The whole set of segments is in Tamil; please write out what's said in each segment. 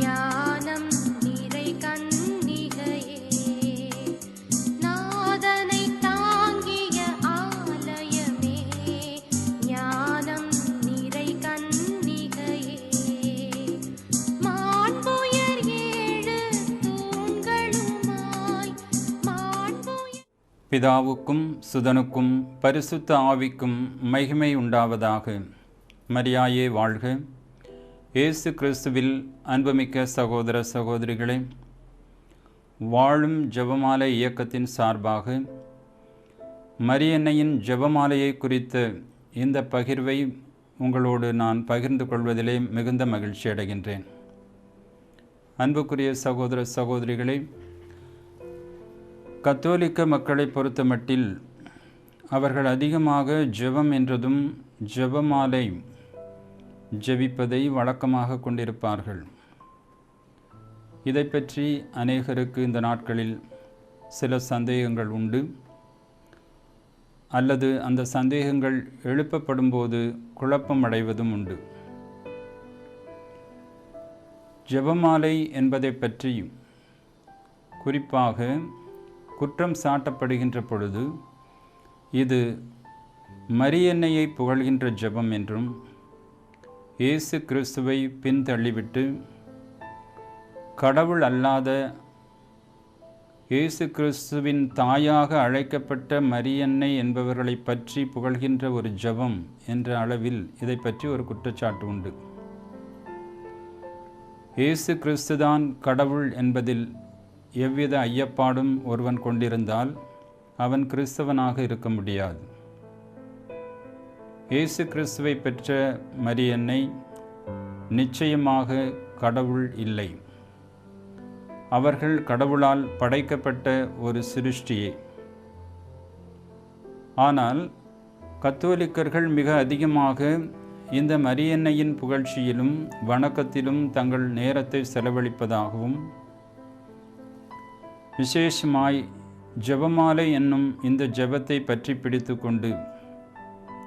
ஞானம் நிறை கன்னிகையே நாதனை தாங்கிய ஆலயமே ஞானம் நிறை கன்னிகையே மாண்புயர் ஏழு தூண்களுமாய் மாண்புயர் பிதாவுக்கும் சுதனுக்கும் பரிசுத்த ஆவிக்கும் மகிமை உண்டாவதாக. மரியாயே வாழ்க. இயேசு கிறிஸ்துவில் அன்புமிக்க சகோதர சகோதரிகளே வாழும் ஜெபமாலை இயக்கத்தின் சார்பாக மரியன்னையின் ஜெபமாலையை குறித்த இந்த பகிர்வை உங்களோடு நான் பகிர்ந்து கொள்வதிலே மிகுந்த மகிழ்ச்சி அடைகின்றேன். அன்புக்குரிய சகோதர சகோதரிகளே கத்தோலிக்க மக்களை பொறுத்தமட்டில் அவர்கள் அதிகமாக ஜெபம் என்றதும் ஜெபமாலை ஜெபிப்பதை வழக்கமாக கொண்டிருப்பார்கள். இதை பற்றி அநேகருக்கு இந்த நாட்களில் சில சந்தேகங்கள் உண்டு. அல்லது அந்த சந்தேகங்கள் எழுப்பப்படும்போது குழப்பம் அடைவதும் உண்டு. ஜெபமாலை என்பதை பற்றி குறிப்பாக குற்றம் சாட்டப்படுகின்ற பொழுது இது மரியன்னையை புகழ்கின்ற ஜெபம் என்றும் இயேசு கிறிஸ்துவை பின்தள்ளிவிட்டு கடவுள் அல்லாத இயேசு கிறிஸ்துவின் தாயாக அழைக்கப்பட்ட மரியன்னை என்பவர்களை பற்றி புகழ்கின்ற ஒரு ஜபம் என்ற அளவில் இதை பற்றி ஒரு குற்றச்சாட்டு உண்டு. இயேசு கிறிஸ்துதான் கடவுள் என்பதில் எவ்வித ஐயப்பாடும் ஒருவன் கொண்டிருந்தால் அவன் கிறிஸ்தவனாக இருக்க முடியாது. இயேசு கிறிஸ்துவை பெற்ற மரியன்னை நிச்சயமாக கடவுள் இல்லை. அவர்கள் கடவுளால் படைக்கப்பட்ட ஒரு சிருஷ்டியே. ஆனால் கத்தோலிக்கர்கள் மிக அதிகமாக இந்த மரியன்னையின் புகழ்ச்சியிலும் வணக்கத்திலும் தங்கள் நேரத்தை செலவழிப்பதாகவும் விசேஷமாய் ஜெபமாலை என்னும் இந்த ஜெபத்தை பற்றி பிடித்து கொண்டு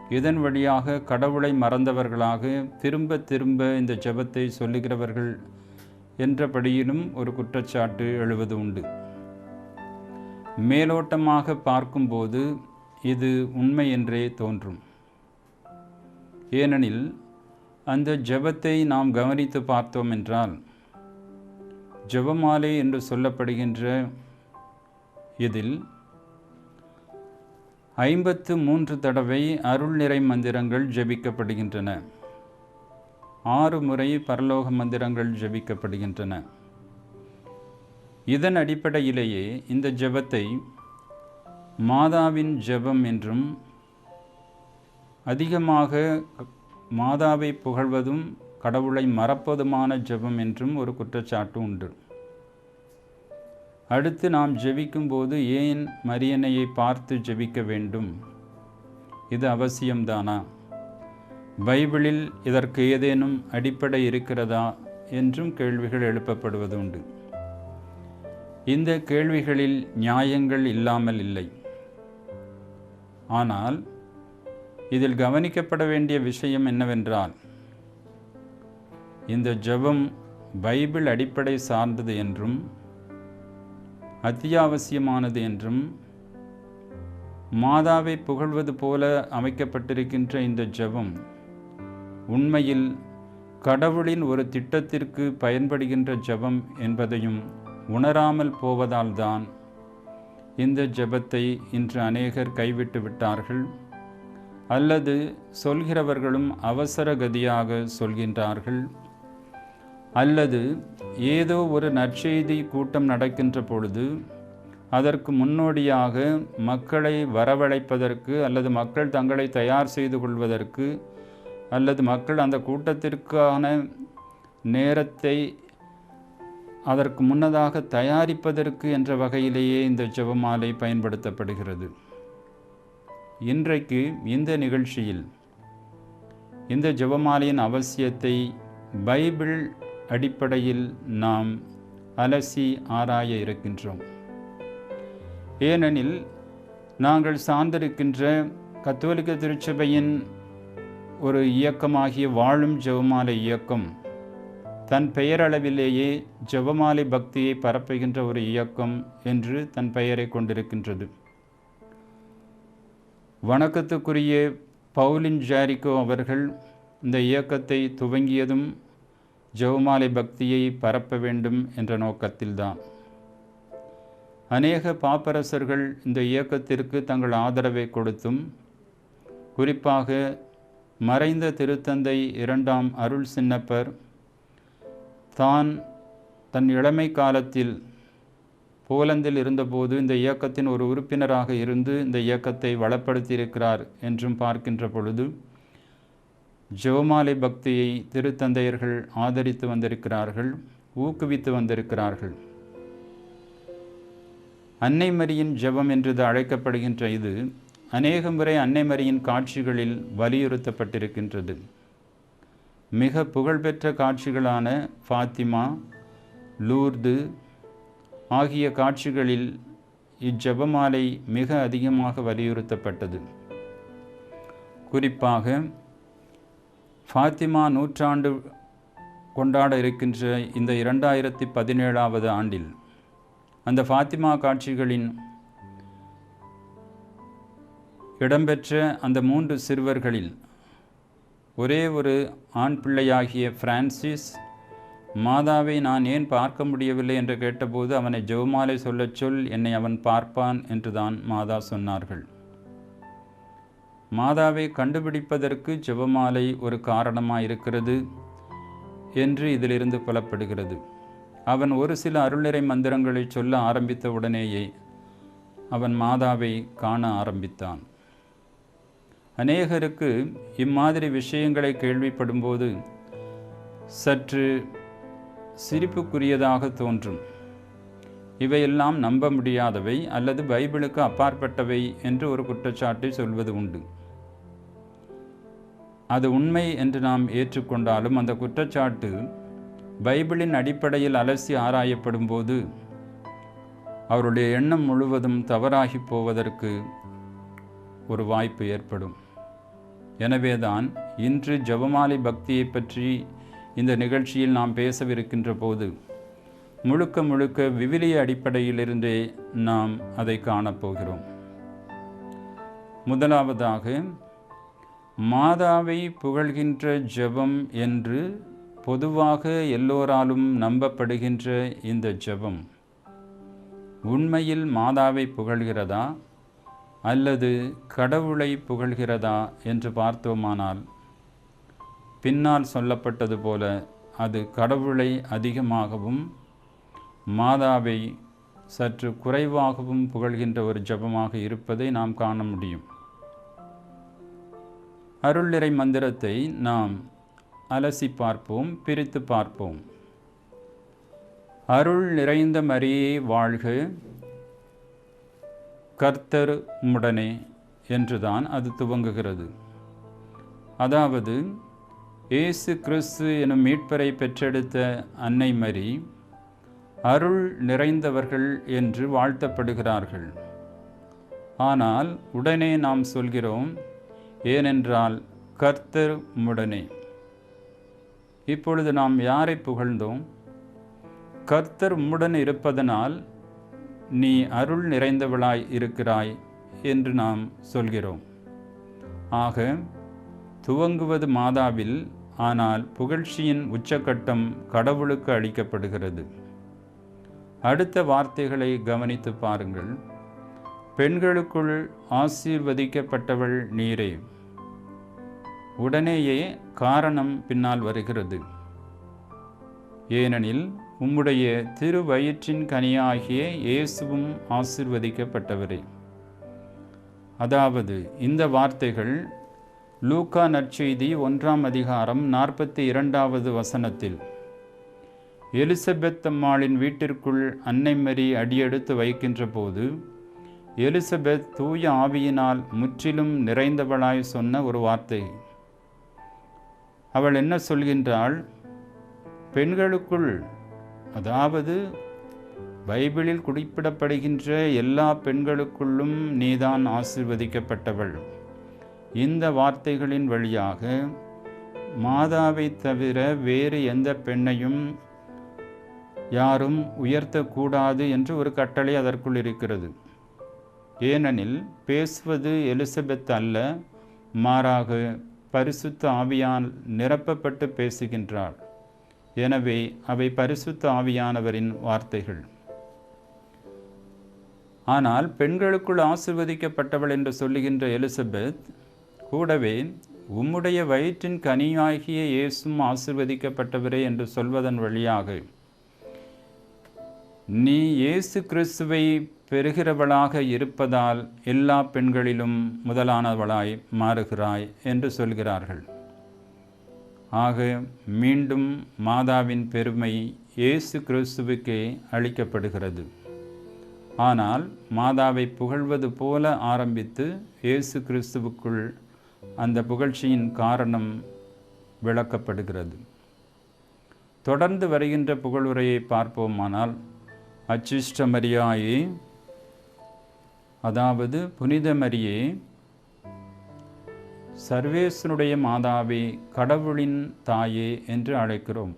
இதன் வழியாக கடவுளை மறந்தவர்களாக திரும்ப திரும்ப இந்த ஜெபத்தை சொல்லுகிறவர்கள் என்றபடியிலும் ஒரு குற்றச்சாட்டு எழுவது உண்டு. மேலோட்டமாக பார்க்கும்போது இது உண்மை என்றே தோன்றும். ஏனெனில் அந்த ஜெபத்தை நாம் கவனித்து பார்த்தோம் என்றால் ஜபமாலை என்று சொல்லப்படுகின்ற இதில் ஐம்பத்து மூன்று தடவை அருள் நிறை மந்திரங்கள் ஜெபிக்கப்படுகின்றன. ஆறு முறை பரலோக மந்திரங்கள் ஜெபிக்கப்படுகின்றன. இதன் அடிப்படையிலேயே இந்த ஜெபத்தை மாதாவின் ஜெபம் என்றும் அதிகமாக மாதாவை புகழ்வதும் கடவுளை மறப்பதுமான ஜெபம் என்றும் ஒரு குற்றச்சாட்டு உண்டு. அடுத்து நாம் ஜெபிக்கும்போது ஏன் மரியனையை பார்த்து ஜெபிக்க வேண்டும்? இது அவசியம்தானா? பைபிளில் இதற்கு ஏதேனும் அடிப்படை இருக்கிறதா என்றும் கேள்விகள் எழுப்பப்படுவது உண்டு இந்த கேள்விகளில் நியாயங்கள் இல்லாமல் இல்லை. ஆனால் இதில் கவனிக்கப்பட வேண்டிய விஷயம் என்னவென்றால் இந்த ஜெபம் பைபிள் அடிப்படை சார்ந்தது என்றும் அத்தியாவசியமானது என்றும் மாதாவை புகழ்வது போல அமைக்கப்பட்டிருக்கின்ற இந்த ஜெபம் உண்மையில் கடவுளின் ஒரு திட்டத்திற்கு பயன்படுகின்ற ஜெபம் என்பதையும் உணராமல் போவதால்தான் இந்த ஜெபத்தை இன்று அநேகர் கைவிட்டு விட்டார்கள். அல்லது சொல்கிறவர்களும் அவசர கதியாக சொல்கின்றார்கள். அல்லது ஏதோ ஒரு நற்செய்தி கூட்டம் நடக்கின்ற பொழுது அதற்கு முன்னோடியாக மக்களை வரவழைப்பதற்கு அல்லது மக்கள் தங்களை தயார் செய்து கொள்வதற்கு அல்லது மக்கள் அந்த கூட்டத்திற்கான நேரத்தை அதற்கு முன்னதாக தயாரிப்பதற்கு என்ற வகையிலேயே இந்த ஜெபமாலை பயன்படுத்தப்படுகிறது. இன்றைக்கு இந்த நிகழ்ச்சியில் இந்த ஜெபமாலையின் அவசியத்தை பைபிள் அடிப்படையில் நாம் அலசி ஆராய இருக்கின்றோம். ஏனெனில் நாங்கள் சார்ந்திருக்கின்ற கத்தோலிக்க திருச்சபையின் ஒரு இயக்கமாகிய வாழும் ஜெபமாலை இயக்கம் தன் பெயரளவிலேயே ஜெபமாலை பக்தியை பரப்புகின்ற ஒரு இயக்கம் என்று தன் பெயரை கொண்டிருக்கின்றது. வணக்கத்துக்குரிய பவுலின் ஜாரிகோ அவர்கள் இந்த இயக்கத்தை துவங்கியதும் ஜெவமாலை பக்தியை பரப்ப வேண்டும் என்ற நோக்கத்தில்தான். அநேக பாப்பரசர்கள் இந்த இயக்கத்திற்கு தங்கள் ஆதரவை கொடுத்தும் குறிப்பாக மறைந்த திருத்தந்தை இரண்டாம் அருள் சின்னப்பர் தான் தன் இளமை காலத்தில் போலந்தில் இருந்தபோது இந்த இயக்கத்தின் ஒரு உறுப்பினராக இருந்து இந்த இயக்கத்தை வளப்படுத்தியிருக்கிறார் என்றும் பார்க்கின்ற பொழுது ஜெவமாலை பக்தியை திருத்தந்தையர்கள் ஆதரித்து வந்திருக்கிறார்கள் ஊக்குவித்து வந்திருக்கிறார்கள். அன்னை மரியின் ஜெபம் என்று அழைக்கப்படுகின்ற இது அநேக முறை அன்னை மரியின் காட்சிகளில் வலியுறுத்தப்பட்டிருக்கின்றது. மிக புகழ்பெற்ற காட்சிகளான ஃபாத்திமா லூர்து ஆகிய காட்சிகளில் இஜெபமாலை மிக அதிகமாக வலியுறுத்தப்பட்டது. குறிப்பாக ஃபாத்திமா நூற்றாண்டு கொண்டாட இருக்கின்ற இந்த இரண்டாயிரத்தி பதினேழாவது ஆண்டில் அந்த ஃபாத்திமா காட்சிகளின் இடம்பெற்ற அந்த மூன்று சிறுவர்களில் ஒரே ஒரு ஆண் பிள்ளையாகிய பிரான்சிஸ் மாதாவை நான் ஏன் பார்க்க முடியவில்லை? என்று கேட்டபோது அவனை ஜெவமாலை சொல்லச் சொல் என்னை அவன் பார்ப்பான் என்றுதான் மாதா சொன்னார்கள். மாதாவை கண்டுபிடிப்பதற்கு ஜெபமாலை ஒரு காரணமாக இருக்கிறது என்று இதிலிருந்து புலப்படுகிறது. அவன் ஒரு சில அருளிறை மந்திரங்களை சொல்ல ஆரம்பித்த உடனேயே அவன் மாதாவை காண ஆரம்பித்தான். அநேகருக்கு இம்மாதிரி விஷயங்களை கேள்விப்படும்போது சற்று சிரிப்புக்குரியதாக தோன்றும். இவையெல்லாம் நம்ப முடியாதவை அல்லது பைபிளுக்கு அப்பாற்பட்டவை என்று ஒரு குற்றச்சாட்டை சொல்வது உண்டு. அது உண்மை என்று நாம் ஏற்றுக்கொண்டாலும் அந்த குற்றச்சாட்டு பைபிளின் அடிப்படையில் அலசி ஆராயப்படும் போது அவருடைய எண்ணம் முழுவதும் தவறாகி போவதற்கு ஒரு வாய்ப்பு ஏற்படும். எனவேதான் இன்று ஜபமாலை பக்தியை பற்றி இந்த நிகழ்ச்சியில் நாம் பேசவிருக்கின்ற போது முழுக்க முழுக்க விவிலிய அடிப்படையிலிருந்தே நாம் அதை காணப்போகிறோம். முதலாவதாக மாதாவை புகழ்கின்ற ஜெபம் என்று பொதுவாக எல்லோராலும் நம்பப்படுகின்ற இந்த ஜெபம் உண்மையில் மாதாவை புகழ்கிறதா அல்லது கடவுளை புகழ்கிறதா என்று பார்த்தோமானால் பின்னால் சொல்லப்பட்டது போல அது கடவுளை அதிகமாகவும் மாதாவை சற்று குறைவாகவும் புகழ்கின்ற ஒரு ஜெபமாக இருப்பதை நாம் காண முடியும். அருள் நிறை மந்திரத்தை நாம் அலசி பார்ப்போம் பிரித்து பார்ப்போம். அருள் நிறைந்த மரியே வாழ்க கர்த்தர் உம்முடனே என்றுதான் அது துவங்குகிறது. அதாவது இயேசு கிறிஸ்து எனும் மீட்பரை பெற்றெடுத்த அன்னை மரி அருள் நிறைந்தவர்கள் என்று வாழ்த்தப்படுகிறார்கள். ஆனால் உடனே நாம் சொல்கிறோம் ஏனென்றால் கர்த்தர் உம்முடனே. இப்பொழுது நாம் யாரை புகழ்ந்தோம்? கர்த்தர் உம்முடன் இருப்பதனால் நீ அருள் நிறைந்தவளாய் இருக்கிறாய் என்று நாம் சொல்கிறோம். ஆக துவங்குவது மாதாவில் ஆனால் புகழ்ச்சியின் உச்சக்கட்டம் கடவுளுக்கு அளிக்கப்படுகிறது. அடுத்த வார்த்தைகளை கவனித்து பாருங்கள். பெண்களுக்குள் ஆசீர்வதிக்கப்பட்டவள் நீரே. உடனேயே காரணம் பின்னால் வருகிறது. ஏனெனில் உம்முடைய திருவயிற்றின் கனியாகிய இயேசுவும் ஆசிர்வதிக்கப்பட்டவரே. அதாவது இந்த வார்த்தைகள் லூக்கா நற்செய்தி ஒன்றாம் அதிகாரம் நாற்பத்தி இரண்டாவது வசனத்தில் எலிசபெத் அம்மாளின் வீட்டிற்குள் அன்னை மரி அடியெடுத்து வைக்கின்ற போது எலிசபெத் தூய ஆவியினால் முற்றிலும் நிறைந்தவளாய் சொன்ன ஒரு வார்த்தை. அவள் என்ன சொல்கின்றாள்? பெண்களுக்குள் அதாவது பைபிளில் குறிப்பிடப்படுகின்ற எல்லா பெண்களுக்குள்ளும் நீதான் ஆசிர்வதிக்கப்பட்டவள். இந்த வார்த்தைகளின் வழியாக மாதாவை தவிர வேறு எந்த பெண்ணையும் யாரும் உயர்த்தக்கூடாது என்று ஒரு கட்டளை அதற்குள் இருக்கிறது. ஏனெனில் பேசுவது எலிசபெத் அல்ல மாறாக பரிசுத்த ஆவியால் நிரப்பப்பட்டு பேசுகின்றாள். எனவே அவை பரிசுத்த ஆவியானவரின் வார்த்தைகள். ஆனால் பெண்களுக்குள் ஆசிர்வதிக்கப்பட்டவள் என்று சொல்லுகின்ற எலிசபெத் கூடவே உம்முடைய வயிற்றின் கனியாகிய இயேசும் ஆசிர்வதிக்கப்பட்டவரே என்று சொல்வதன் வழியாக நீ இயேசு கிறிஸ்துவை பெறுகிறவளாக இருப்பதால் எல்லா பெண்களிலும் முதலானவளாய் மாறுகிறாய் என்று சொல்கிறார்கள். ஆக மீண்டும் மாதாவின் பெருமை இயேசு கிறிஸ்துவுக்கே அளிக்கப்படுகிறது. ஆனால் மாதாவை புகழ்வது போல ஆரம்பித்து இயேசு கிறிஸ்துவுக்குள் அந்த புகழ்ச்சியின் காரணம் விளக்கப்படுகிறது. தொடர்ந்து வருகின்ற புகழுரையை பார்ப்போமானால் அச்சிஷ்ட மரியாயே அதாவது புனித மரியே சர்வேசனுடைய மாதாவே கடவுளின் தாயே என்று அழைக்கிறோம்.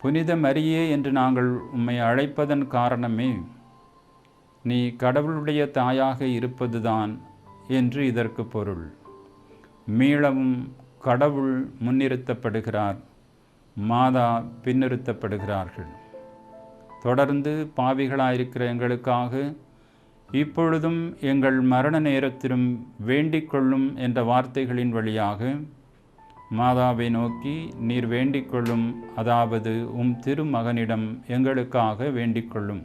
புனித மரியே என்று நாங்கள் உம்மை அழைப்பதன் காரணமே நீ கடவுளுடைய தாயாக இருப்பதுதான் என்று இதற்கு பொருள். மீளவும் கடவுள் முன்னிறுத்தப்படுகிறார் மாதா பின்னிறுத்தப்படுகிறார்கள். தொடர்ந்து பாவிகளாயிருக்கிற எங்களுக்காக இப்பொழுதும் எங்கள் மரண நேரத்திலும் வேண்டிக் கொள்ளும் என்ற வார்த்தைகளின் வழியாக மாதாவை நோக்கி நீர் வேண்டிக் கொள்ளும் அதாவது உம் திருமகனிடம் எங்களுக்காக வேண்டிக் கொள்ளும்.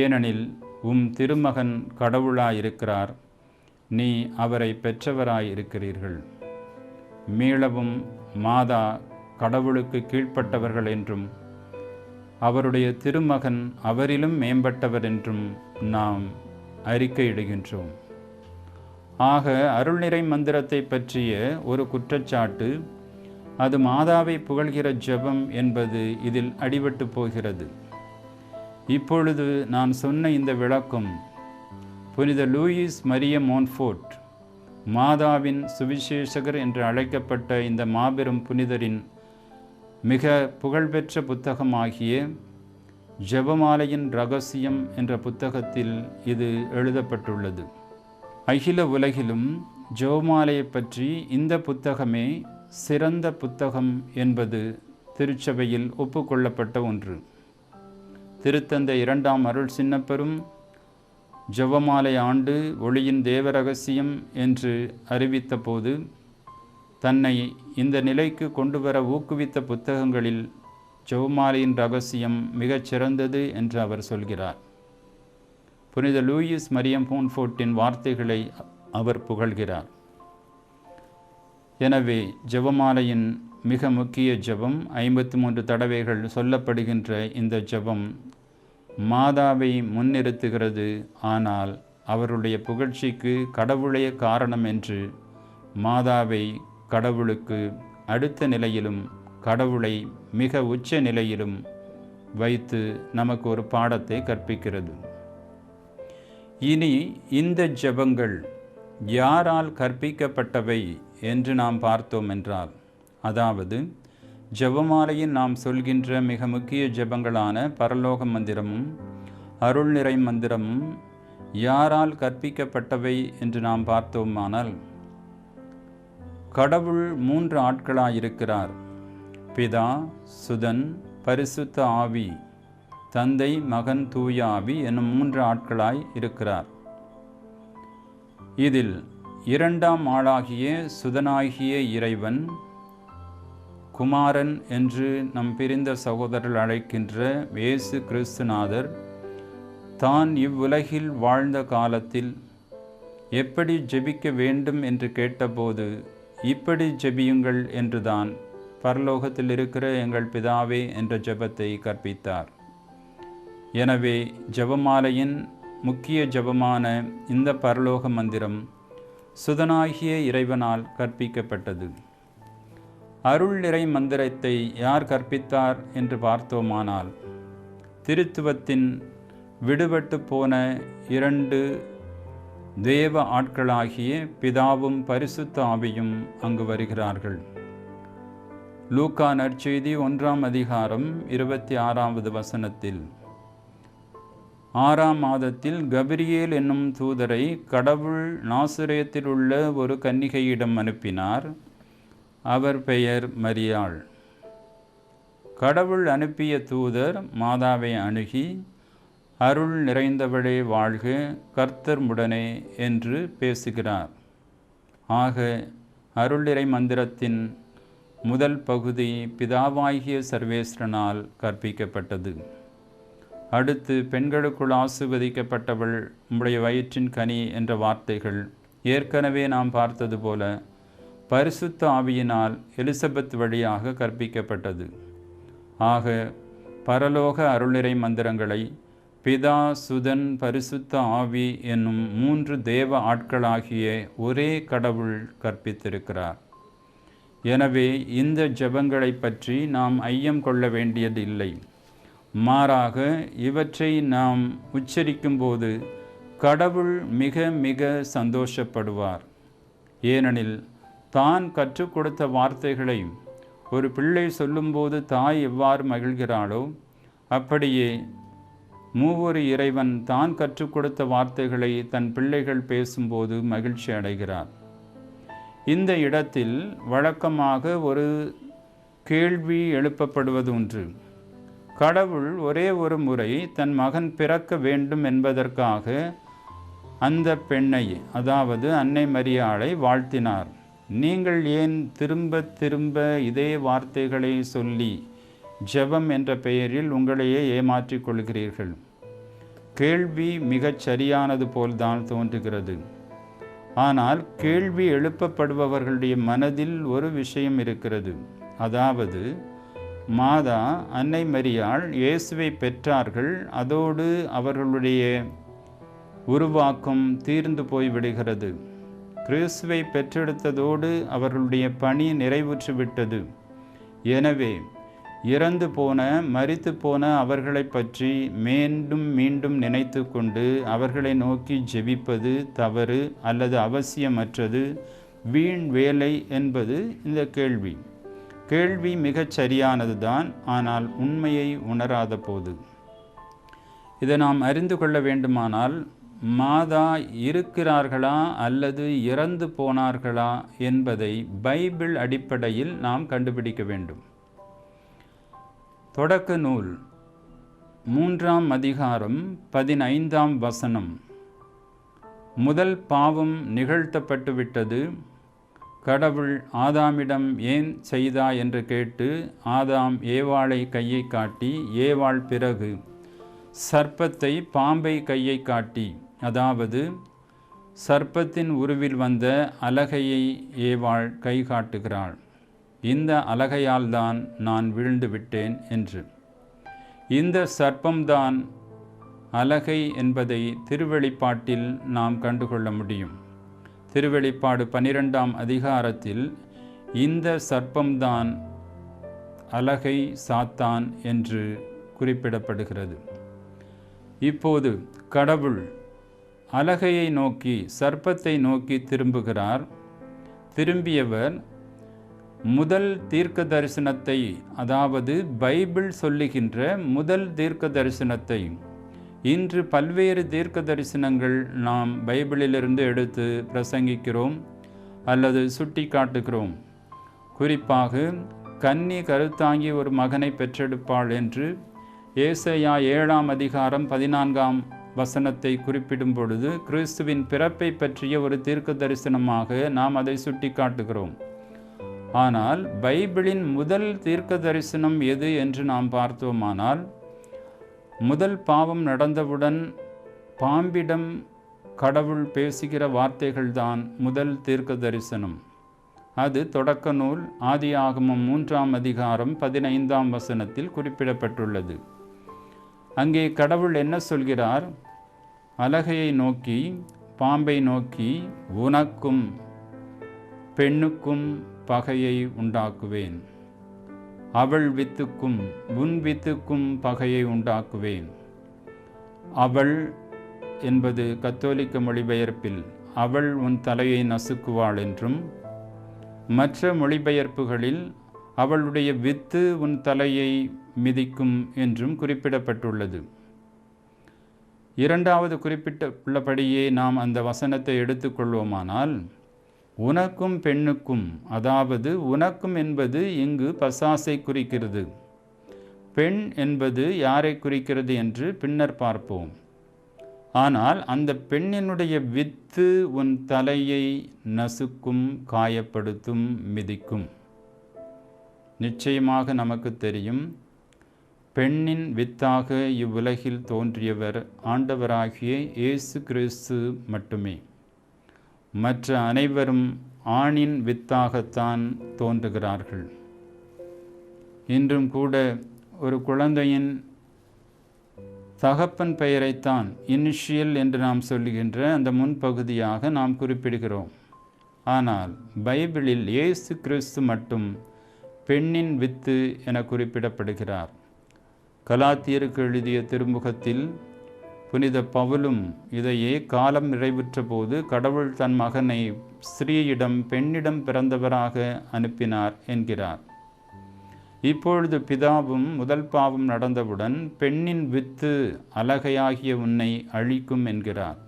ஏனெனில் உம் திருமகன் கடவுளாயிருக்கிறார் நீ அவரை பெற்றவராயிருக்கிறீர்கள். மீளவும் மாதா கடவுளுக்கு கீழ்ப்பட்டவர்கள் என்றும் அவருடைய திருமகன் அவரிலும் மேம்பட்டவர் என்றும் நாம் அறிக்கையிடுகின்றோம். ஆக அருள்நிறை மந்திரத்தை பற்றிய ஒரு குற்றச்சாட்டு அது மாதாவை புகழ்கிற ஜெபம் என்பது இதில் அடிபட்டு போகிறது. இப்பொழுது நான் சொன்ன இந்த விளக்கம் புனித லூயிஸ் மரிய மோன்ஃபோர்ட் மாதாவின் சுவிசேஷகர் என்று அழைக்கப்பட்ட இந்த மாபெரும் புனிதரின் மிக புகழ்பெற்ற புத்தகமாகிய ஜெபமாலையின் ரகசியம் என்ற புத்தகத்தில் இது எழுதப்பட்டுள்ளது. அகில உலகிலும் ஜெபமாலையை பற்றி இந்த புத்தகமே சிறந்த புத்தகம் என்பது திருச்சபையில் ஒப்புக்கொள்ளப்பட்ட ஒன்று. திருத்தந்தை இரண்டாம் அருள் சின்னப்பரும் ஜெபமாலை ஆண்டு ஒளியின் தேவ ரகசியம் என்று அறிவித்தபோது தன்னை இந்த நிலைக்கு கொண்டு வர ஊக்குவித்த புத்தகங்களில் ஜெபமாலையின் ரகசியம் மிகச் சிறந்தது என்று அவர் சொல்கிறார். புனித லூயிஸ் மரியம் போன்ஃபோர்ட்டின் வார்த்தைகளை அவர் புகழ்கிறார். எனவே ஜெபமாலையின் மிக முக்கிய ஜெபம் ஐம்பத்தி மூன்று தடவைகள் சொல்லப்படுகின்ற இந்த ஜெபம் மாதாவை முன்னிறுத்துகிறது. ஆனால் அவருடைய புகழ்ச்சிக்கு கடவுளே காரணம் என்று மாதாவை கடவுளுக்கு அடுத்த நிலையிலும் கடவுளை மிக உச்ச நிலையிலும் வைத்து நமக்கு ஒரு பாடத்தை கற்பிக்கிறது. இனி இந்த ஜெபங்கள் யாரால் கற்பிக்கப்பட்டவை என்று நாம் பார்த்தோம் என்றால் அதாவது ஜபமாலையில் நாம் சொல்கின்ற மிக முக்கிய ஜெபங்களான பரலோக மந்திரமும் அருள் நிறை மந்திரமும் யாரால் கற்பிக்கப்பட்டவை என்று நாம் பார்த்தோமானால் கடவுள் மூன்று ஆட்களாயிருக்கிறார். பிதா சுதன் பரிசுத்த ஆவி தந்தை மகன் தூய ஆவி எனும் மூன்று ஆட்களாய் இருக்கிறார். இதில் இரண்டாம் ஆளாகிய சுதனாகிய இறைவன் குமாரன் என்று நம் பிரிந்த சகோதரர் அழைக்கின்ற வேசு கிறிஸ்துநாதர் தான் இவ்வுலகில் வாழ்ந்த காலத்தில் எப்படி ஜெபிக்க வேண்டும் என்று கேட்டபோது இப்படி ஜெபியுங்கள் என்றுதான் பரலோகத்தில் இருக்கிற எங்கள் பிதாவே என்ற ஜெபத்தை கற்பித்தார். எனவே ஜெபமாலையின் முக்கிய ஜெபமான இந்த பரலோக மந்திரம் சுதனாகிய இறைவனால் கற்பிக்கப்பட்டது. அருள் நிறை மந்திரத்தை யார் கற்பித்தார் என்று பார்த்தோமானால் திருத்துவத்தின் விடுபட்டு போன இரண்டு தேவ ஆட்களாகிய பிதாவும் பரிசுத்த ஆவியும் அங்கு வருகிறார்கள். லூக்கா நற்செய்தி ஒன்றாம் அதிகாரம் இருபத்தி ஆறாவது வசனத்தில் ஆறாம் மாதத்தில் கபிரியேல் என்னும் தூதரை கடவுள் நாசுரேத்தில் உள்ள ஒரு கன்னிகையிடம் அனுப்பினார். அவர் பெயர் மரியாள். கடவுள் அனுப்பிய தூதர் மாதாவை அணுகி அருள் நிறைந்தவளே வாழ்க கர்த்தர் முடனே என்று பேசுகிறார். ஆக அருளிறை மந்திரத்தின் முதல் பகுதி பிதாவாகிய சர்வேஸ்வரனால் கற்பிக்கப்பட்டது. அடுத்து பெண்களுக்குள் ஆசிர்வதிக்கப்பட்டவள் உம்முடைய வயிற்றின் கனி என்ற வார்த்தைகள் ஏற்கனவே நாம் பார்த்தது போல பரிசுத்த ஆவியினால் எலிசபெத் வழியாக கற்பிக்கப்பட்டது. ஆக பரலோக அருளிறை மந்திரங்களை பிதா சுதன் பரிசுத்த ஆவி என்னும் மூன்று தேவ ஆட்களாகிய ஒரே கடவுள் கற்பித்திருக்கிறார். எனவே இந்த ஜபங்களை பற்றி நாம் ஐயம் கொள்ள வேண்டியதில்லை. மாறாக இவற்றை நாம் உச்சரிக்கும்போது கடவுள் மிக மிக சந்தோஷப்படுவார். ஏனெனில் தான் கற்றுக் கொடுத்த வார்த்தைகளை ஒரு பிள்ளை சொல்லும்போது தாய் எவ்வாறு மகிழ்கிறாளோ அப்படியே மூவொரு இறைவன் தான் கற்றுக் கொடுத்த வார்த்தைகளை தன் பிள்ளைகள் பேசும்போது மகிழ்ச்சி அடைகிறார். இந்த இடத்தில் வழக்கமாக ஒரு கேள்வி எழுப்பப்படுவது ஒன்று கடவுள் ஒரே ஒரு முறை தன் மகன் பிறக்க வேண்டும் என்பதற்காக அந்த பெண்ணை அதாவது அன்னை மரியாளை வாழ்த்தினார். நீங்கள் ஏன் திரும்ப திரும்ப இதே வார்த்தைகளை சொல்லி ஜெபம் என்ற பெயரில் உங்களையே ஏமாற்றிக் கொள்கிறீர்கள். கேள்வி மிகச் சரியானது போல்தான் தோன்றுகிறது. ஆனால் கேள்வி எழுப்பப்படுபவர்களுடைய மனதில் ஒரு விஷயம் இருக்கிறது. அதாவது மாதா அன்னை மரியாள் இயேசுவை பெற்றார்கள் அதோடு அவர்களுடைய உருவாக்கம் தீர்ந்து போய் விடுகிறது. கிறிஸ்துவை பெற்றெடுத்ததோடு அவர்களுடைய பணி நிறைவுற்று விட்டது. எனவே இறந்து போன மறித்து போன அவர்களை பற்றி மீண்டும் மீண்டும் நினைத்து கொண்டு அவர்களை நோக்கி ஜெபிப்பது தவறு அல்லது அவசியமற்றது? வீண் வேலை என்பது இந்த கேள்வி. கேள்வி மிகச் சரியானது தான் ஆனால் உண்மையை உணராத போது. இதை நாம் அறிந்து கொள்ள வேண்டுமானால் மாதா இருக்கிறார்களா அல்லது இறந்து போனார்களா? என்பதை பைபிள் அடிப்படையில் நாம் கண்டுபிடிக்க வேண்டும். தொடக்க நூல். மூன்றாம் அதிகாரம் பதினைந்தாம் வசனம். முதல் பாவம் நிகழ்த்தப்பட்டுவிட்டது. கடவுள் ஆதாமிடம் ஏன் செய்தா என்று கேட்டு ஆதாம் ஏவாளை கையை காட்டி ஏவாள் பிறகு சர்ப்பத்தை பாம்பை கையை காட்டி அதாவது சர்ப்பத்தின் உருவில் வந்த அலகையை ஏவாள் கை காட்டுகிறாள். இந்த அலகையால்தான் நான் வீழ்ந்து விட்டேன் என்று. இந்த சர்ப்பம்தான் அலகை என்பதை திருவெளிப்பாட்டில் நாம் கண்டுகொள்ள முடியும். திருவெளிப்பாடு பனிரெண்டாம் அதிகாரத்தில் இந்த சர்ப்பம்தான் அலகை சாத்தான் என்று குறிப்பிடப்படுகிறது. இப்போது கடவுள் அலகையை நோக்கி சர்ப்பத்தை நோக்கி திரும்புகிறார். திரும்பியவர் முதல் தீர்க்க தரிசனத்தை அதாவது பைபிள் சொல்லுகின்ற முதல் தீர்க்க தரிசனத்தை இன்று பல்வேறு தீர்க்க தரிசனங்கள் நாம் பைபிளிலிருந்து எடுத்து பிரசங்கிக்கிறோம் அல்லது சுட்டி காட்டுகிறோம் குறிப்பாக கன்னி கருத்தாங்கி ஒரு மகனை பெற்றெடுப்பாள் என்று ஏசையா ஏழாம் அதிகாரம் பதினான்காம் வசனத்தை குறிப்பிடும் பொழுது கிறிஸ்துவின் பிறப்பை பற்றிய ஒரு தீர்க்க தரிசனமாக நாம் அதை சுட்டி காட்டுகிறோம் ஆனால் பைபிளின் முதல் தீர்க்க தரிசனம் எது என்று நாம் பார்த்தோமானால் முதல் பாவம் நடந்தவுடன் பாம்பிடம் கடவுள் பேசுகிற வார்த்தைகள்தான் முதல் தீர்க்க தரிசனம் அது தொடக்க நூல் ஆதி ஆகமம் மூன்றாம் அதிகாரம் பதினைந்தாம் வசனத்தில் குறிப்பிடப்பட்டுள்ளது. அங்கே கடவுள் என்ன சொல்கிறார்? அலகையை நோக்கி பாம்பை நோக்கி உனக்கும் பெண்ணுக்கும் பகையை உண்டாக்குவேன். அவள் வித்துக்கும் உன் வித்துக்கும் பகையை உண்டாக்குவேன். அவள் என்பது கத்தோலிக்க மொழிபெயர்ப்பில் அவள் உன் தலையை நசுக்குவாள் என்றும் மற்ற மொழிபெயர்ப்புகளில் அவளுடைய வித்து உன் தலையை மிதிக்கும் என்றும் குறிப்பிடப்பட்டுள்ளது. இரண்டாவது குறிப்பிட்டுள்ளபடியே நாம் அந்த வசனத்தை எடுத்துக்கொள்வோமானால் உனக்கும் பெண்ணுக்கும் அதாவது உனக்கும் என்பது இங்கு பசாசை குறிக்கிறது. பெண் என்பது யாரை குறிக்கிறது என்று பின்னர் பார்ப்போம். ஆனால் அந்த பெண்ணினுடைய வித்து உன் தலையை நசுக்கும் காயப்படுத்தும் மிதிக்கும். நிச்சயமாக நமக்கு தெரியும் பெண்ணின் வித்தாக இவ்வுலகில் தோன்றியவர் ஆண்டவராகிய இயேசு கிறிஸ்து மட்டுமே. மற்ற அனைவரும் ஆணின் வித்தாகத்தான் தோன்றுகிறார்கள். இன்றும் கூட ஒரு குழந்தையின் தகப்பன் பெயரைத்தான் இனிஷியல் என்று நாம் சொல்லுகின்ற அந்த முன்பகுதியாக நாம் குறிப்பிடுகிறோம். ஆனால் பைபிளில் இயேசு கிறிஸ்து மட்டும் பெண்ணின் வித்து என குறிப்பிடப்படுகிறார். கலாத்தியருக்கு எழுதிய திருமுகத்தில் புனித பவுலும் இதையே காலம் நிறைவுற்ற போது கடவுள் தன் மகனை ஸ்ரீயிடம் பெண்ணிடம் பிறந்தவராக அனுப்பினார் என்கிறார். இப்பொழுது பிதாவும் முதல் பாவம் நடந்தவுடன் பெண்ணின் வித்து அலகையாகிய உன்னை அழிக்கும் என்கிறார்.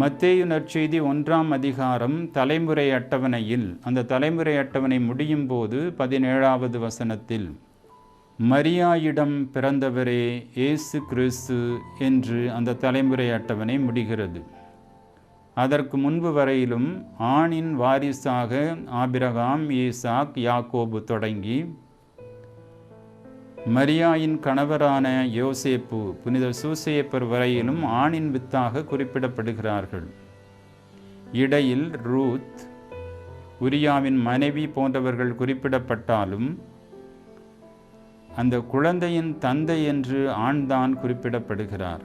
மத்தேயு நற்செய்தி ஒன்றாம் அதிகாரம் தலைமுறை அட்டவணையில் அந்த தலைமுறை அட்டவணை முடியும் போது பதினேழாவது வசனத்தில் மரியாயிடம் பிறந்தவரே இயேசு கிறிஸ்து என்று அந்த தலைமுறை அட்டவணை முடிகிறது. அதற்கு முன்பு வரையிலும் ஆணின் வாரிசாக ஆபிரகாம் ஈசாக் யாக்கோபு தொடங்கி மரியாயின் கணவரான யோசேப்பு புனித சூசேப்பர் வரையிலும் ஆணின் வித்தாக குறிப்பிடப்படுகிறார்கள். இடையில் ரூத் உரியாவின் மனைவி போன்றவர்கள் குறிப்பிடப்பட்டாலும் அந்த குழந்தையின் தந்தை என்று ஆண்தான் குறிப்பிடப்படுகிறார்.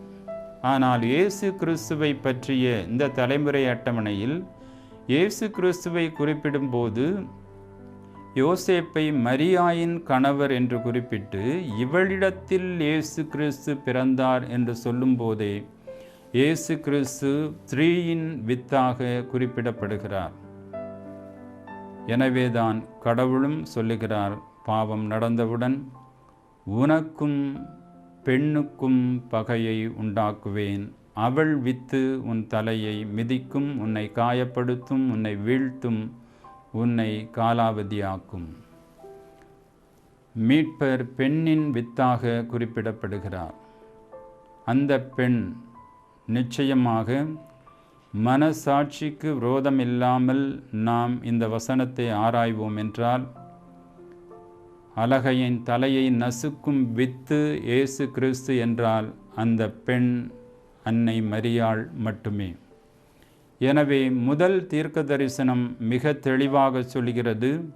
ஆனால் இயேசு கிறிஸ்துவை பற்றிய இந்த தலைமுறை அட்டவணையில் இயேசு கிறிஸ்துவை குறிப்பிடும்போது யோசேப்பை மரியாயின் கணவர் என்று குறிப்பிட்டு இவளிடத்தில் இயேசு கிறிஸ்து பிறந்தார் என்று சொல்லும்போதே இயேசு கிறிஸ்து ஸ்திரீயின் வித்தாக குறிப்பிடப்படுகிறார். எனவேதான் கடவுளும் சொல்லுகிறார் பாவம் நடந்தவுடன் உனக்கும் பெண்ணுக்கும் பகையை உண்டாக்குவேன். அவள் வித்து உன் தலையை மிதிக்கும் உன்னை காயப்படுத்தும் உன்னை வீழ்த்தும் உன்னை காலாவதியாக்கும். மீட்பர் பெண்ணின் வித்தாக குறிப்பிடப்படுகிறார். அந்த பெண் நிச்சயமாக மனசாட்சிக்கு விரோதமில்லாமல் நாம் இந்த வசனத்தை ஆராய்வோம் என்றால் அலகையின் தலையை நசுக்கும் வித்து இயேசு கிறிஸ்து என்றால் அந்த பெண் அன்னை மரியாள் மட்டுமே. எனவே முதல் தீர்க்க தரிசனம் மிக தெளிவாக சொல்கிறது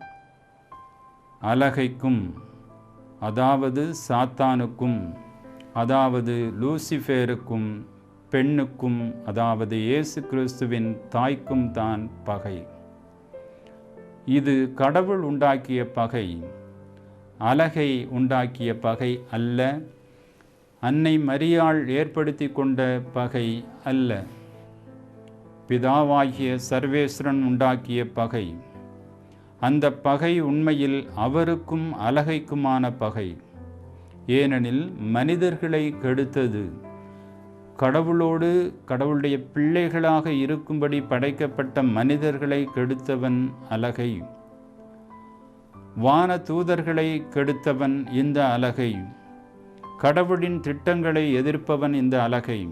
அலகைக்கும் அதாவது சாத்தானுக்கும் அதாவது லூசிஃபேருக்கும் பெண்ணுக்கும் அதாவது இயேசு கிறிஸ்துவின் தாய்க்கும் தான் பகை. இது கடவுள் உண்டாக்கிய பகை. அலகை உண்டாக்கிய பகை அல்ல. அன்னை மரியாள் ஏற்படுத்தி கொண்ட பகை அல்ல. பிதாவாகிய சர்வேஸ்வரன் உண்டாக்கிய பகை. அந்த பகை உண்மையில் அவருக்கும் அலகைக்குமான பகை. ஏனெனில் மனிதர்களை கெடுத்தது. கடவுளோடு கடவுளுடைய பிள்ளைகளாக இருக்கும்படி படைக்கப்பட்ட மனிதர்களை கெடுத்தவன் அலகை வான தூதர்களை கெடுத்தவன் இந்த அலகை கடவுளின் திட்டங்களை எதிர்ப்பவன் இந்த அலகை